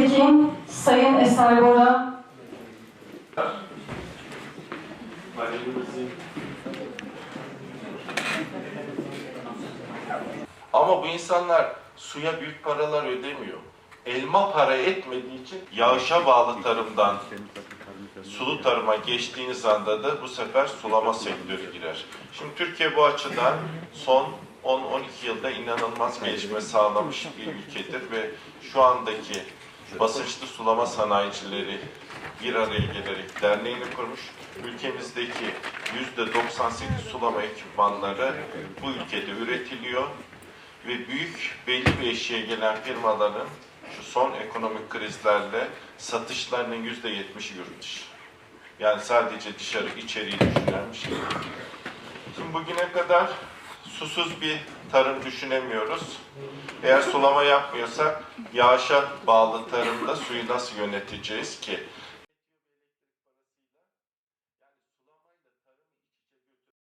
Tekin, Sayın Eser Bora, Ama bu insanlar suya büyük paralar ödemiyor. Elma para etmediği için yağışa bağlı tarımdan sulu tarıma geçtiğiniz anda da bu sefer sulama sektörü girer. Şimdi Türkiye bu açıdan son 10-12 yılda inanılmaz gelişme sağlamış bir ülkedir ve şu andaki basınçlı sulama sanayicileri bir araya gelerek derneğini kurmuş. Ülkemizdeki %98 sulama ekipmanları bu ülkede üretiliyor ve büyük belli bir eşiğe gelen firmaların şu son ekonomik krizlerle satışlarının yüzde yetmişi yurt dışı. Yani sadece dışarı içeriği düşünen bir şey. Şimdi bugüne kadar susuz bir tarım düşünemiyoruz. Eğer sulama yapmıyorsak yağışa bağlı tarımda suyu nasıl yöneteceğiz ki?